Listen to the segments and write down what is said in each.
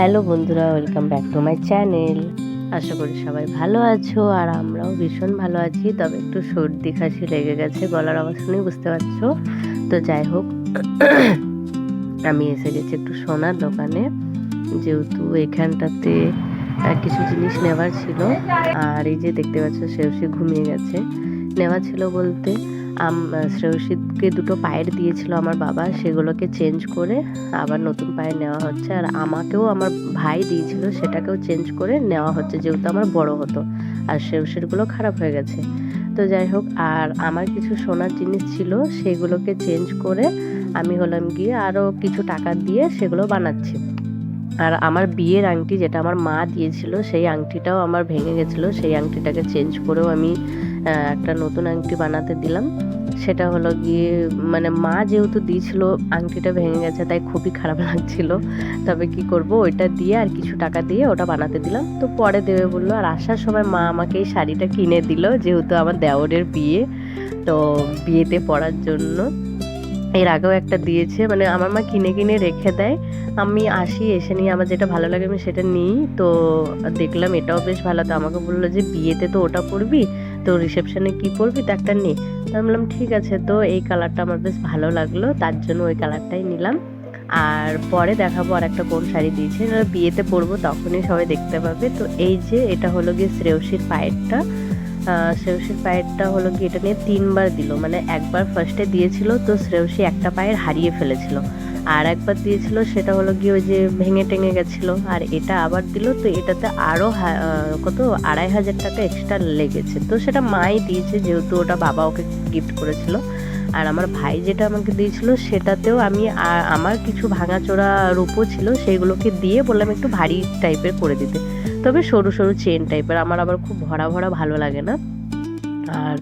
Hello বন্ধুরা, welcome back to my channel. আশা করি সবাই ভালো আছো আর আমরাও ভীষণ ভালো আছি, তবে একটু সর্দি খাসি লেগে গেছে গলার আওয়াজ শুনেই বুঝতে পারছ? তো যাই হোক, আমি এসে গেছি একটু সোনার দোকানে, যেহেতু এখানটাতে কিছু জিনিস নেওয়ার ছিল, আর এই যে দেখতে পাচ্ছ, সেও সে ঘুমিয়ে গেছে। নেওয়া ছিল বলতে শ্রেয়সীকে দুটো পায়ের দিয়েছিল আমার বাবা, সেগুলোকে চেঞ্জ করে আবার নতুন পায়ে নেওয়া হচ্ছে। আর আমাকেও আমার ভাই দিয়েছিল, সেটাকেও চেঞ্জ করে নেওয়া হচ্ছে, যেহেতু আমার বড় হতো। আর শ্রেয়সীরগুলো খারাপ হয়ে গেছে। তো যাই হোক, আর আমার কিছু সোনার জিনিস ছিল, সেগুলোকে চেঞ্জ করে আমি হলাম গিয়ে আরও কিছু টাকা দিয়ে সেগুলো বানাচ্ছি। আর আমার বিয়ের আংটি যেটা আমার মা দিয়েছিল, সেই আংটিটাও আমার ভেঙে গেছিল। সেই আংটিটাকে চেঞ্জ করেও আমি একটা নতুন আংটি বানাতে দিলাম। সেটা হলো গিয়ে মানে মা যেহেতু দিয়েছিল, আংটিটা ভেঙে গেছে, তাই খুবই খারাপ লাগছিল। তবে কি করব, ওইটা দিয়ে আর কিছু টাকা দিয়ে ওটা বানাতে দিলাম। তো পরে দেবে বলল, আর আসার সময় মা আমাকে এই শাড়িটা কিনে দিল, যেহেতু আমার দেওরের বিয়ে। তো বিয়েতে পরার জন্য। এর আগেও একটা দিয়েছে মানে আমার মা কিনে কিনে রেখে দেয়। আমি আসি, এসে নিয়ে আমার যেটা ভালো লাগে আমি সেটা নিই। তো দেখলাম এটাও বেশ ভালো। তো আমাকে বলল যে, বিয়েতে তো ওটা পরবি? তো রিসেপশনে কি পরবি? তো একটা নে। আমি বললাম, ঠিক আছে। তো এই কালারটা আমার বেশ ভালো লাগল। তার জন্য ওই কালারটাই নিলাম। আর পরে দেখাবো আর একটা কোন শাড়ি দিয়েছে। বিয়েতে পরবো, তখনই সবাই দেখতে পাবে। তো এই যে, এটা হলো গিয়ে শ্রেয়সীর পায়েরটা। শ্রেয়সীর পায়েরটা হলো গিয়ে এটা নিয়ে তিনবার দিল। মানে একবার ফার্স্টে দিয়েছিল, তো শ্রেয়সী একটা পায়ের হারিয়ে ফেলেছিল। আর একবার দিয়েছিল, সেটা হলো গিয়ে ওই যে ভেঙে টেঙে গেছিল। আর এটা আবার দিল, তো এটাতে আরও কত? আড়াই হাজার টাকা এক্সট্রা লেগেছে। তো সেটা মাই দিয়েছে, যেহেতু ওটা বাবা ওকে গিফট করেছিল। আর আমার ভাই যেটা আমাকে দিয়েছিল, সেটাতেও আমি আমার কিছু ভাঙাচোরা রূপো ছিল সেইগুলোকে দিয়ে বললাম একটু ভারী টাইপের করে দিতে। তবে সরু সরু চেন টাইপের আমার আবার খুব ভরা ভরা ভালো লাগে না। আর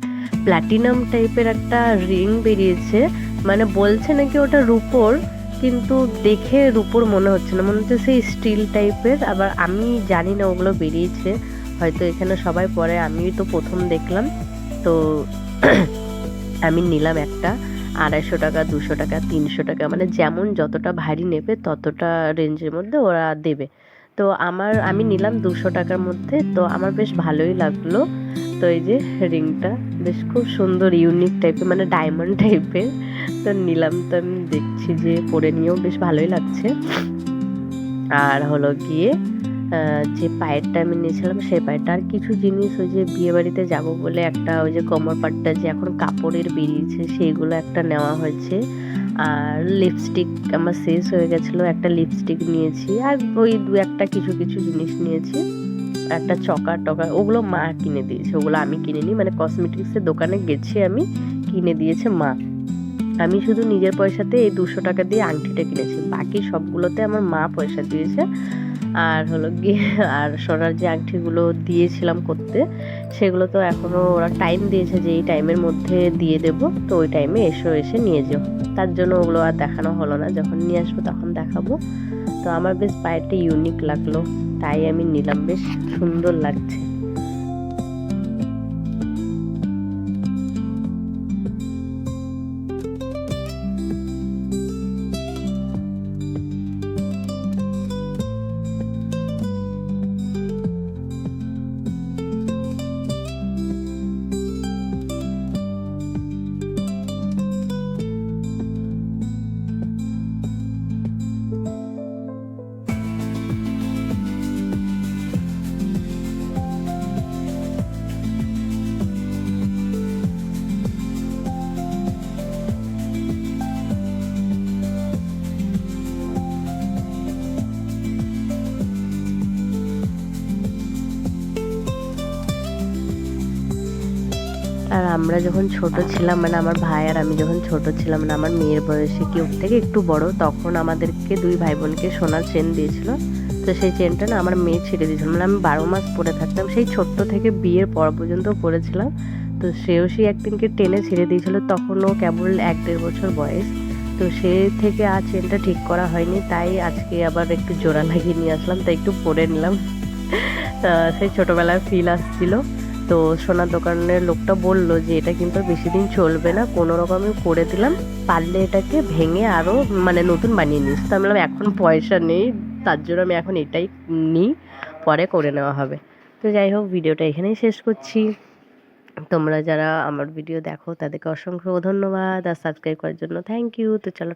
প্ল্যাটিনাম টাইপের একটা রিং বেরিয়েছে মানে বলছে নাকি ওটা রূপোর কিন্তু দেখে রূপোর মনে হচ্ছে না। মনে হচ্ছে সেই স্টিল টাইপের আবার আমি জানি না ওগুলো বেরিয়েছে। হয়তো এখানে সবাই পরে আমি তো প্রথম দেখলাম। তো আমি নিলাম একটা। আড়াইশো টাকা, দুশো টাকা, তিনশো টাকা মানে যেমন যতটা ভারী নেবে, ততটা রেঞ্জের মধ্যে ওরা দেবে। তো আমার, আমি নিলাম দুশো টাকার মধ্যে, তো আমার বেশ ভালোই লাগল। তো এই যে রিংটা বেশ খুব সুন্দর ইউনিক টাইপের মানে ডায়মন্ড টাইপের তো নিলাম, তো আমি দেখছি যে পরে নিয়েও বেশ ভালোই লাগছে। আর হলো গিয়ে যে পায়েরটা আমি নিয়েছিলাম, সেই পায়েরটা আর কিছু জিনিস ওই যে বিয়ে বাড়িতে যাব বলে একটা ওই যে কোমর পাটটা যে এখন কাপড়ের বেরিয়েছে, সেইগুলো একটা নেওয়া হয়েছে। আর লিপস্টিক আমার শেষ হয়ে গেছিল, একটা লিপস্টিক নিয়েছি। আর ওই দু একটা কিছু কিছু জিনিস নিয়েছি। একটা চকার টকার ওগুলো মা কিনে দিয়েছে, ওগুলো আমি কিনে নিই মানে কসমেটিক্সের দোকানে গেছি আমি, কিনে দিয়েছে মা। আমি শুধু নিজের পয়সাতে এই দুশো টাকা দিয়ে আংটিটা কিনেছি। বাকি সবগুলোতে আমার মা পয়সা দিয়েছে। আর হলো গিয়ে, আর সোনার যে আংটিগুলো দিয়েছিলাম করতে, সেগুলো তো এখনও ওরা টাইম দিয়েছে যে এই টাইমের মধ্যে দিয়ে দেব। তো ওই টাইমে এসো, এসে নিয়ে যেও। তার জন্য ওগুলো আর দেখানো হলো না। যখন নিয়ে আসব তখন দেখাবো। তো আমার বেশ পায়েরটা ইউনিক লাগল। তাই আমি নিলাম। বেশ সুন্দর লাগছে। আর আমরা যখন ছোট ছিলাম মানে আমার ভাই আর আমি যখন ছোট ছিলাম মানে আমার মেয়ের বয়সে কি ওর থেকে একটু বড়, তখন আমাদেরকে দুই ভাই বোনকে সোনার চেন দিয়েছিল। তো সেই চেনটা না আমার মেয়ে ছেড়ে দিয়েছিল। মানে আমি বারো মাস পরে থাকতাম, সেই ছোট্ট থেকে বিয়ের পর পর্যন্ত পরেছিলাম তো সেও সেই একদিনকে টেনে ছেড়ে দিয়েছিল তখনও কেবল এক দেড় বছর বয়স। তো সে থেকে আর চেনটা ঠিক করা হয়নি, তাই আজকে আবার একটু জোড়া লাগিয়ে নিয়ে আসলাম, তাই একটু পরে নিলাম। সেই ছোটোবেলার ফিল আসছিল। তো সোনার দোকানের লোকটা বলল যে, এটা কিন্তু বেশি দিন চলবে না, কোনো রকমে করে দিলাম, পারলে এটাকে ভেঙে আরও মানে নতুন বানিয়ে নিস। তো আমি বললাম, এখন পয়সা নেই, তার জন্য আমি এখন এটাই নিই, পরে করে নেওয়া হবে। তো যাই হোক, ভিডিওটা এখানেই শেষ করছি। তোমরা যারা আমার ভিডিও দেখো, তাদেরকে অসংখ্য ধন্যবাদ, আর সাবস্ক্রাইব করার জন্য থ্যাংক ইউ তো চলো।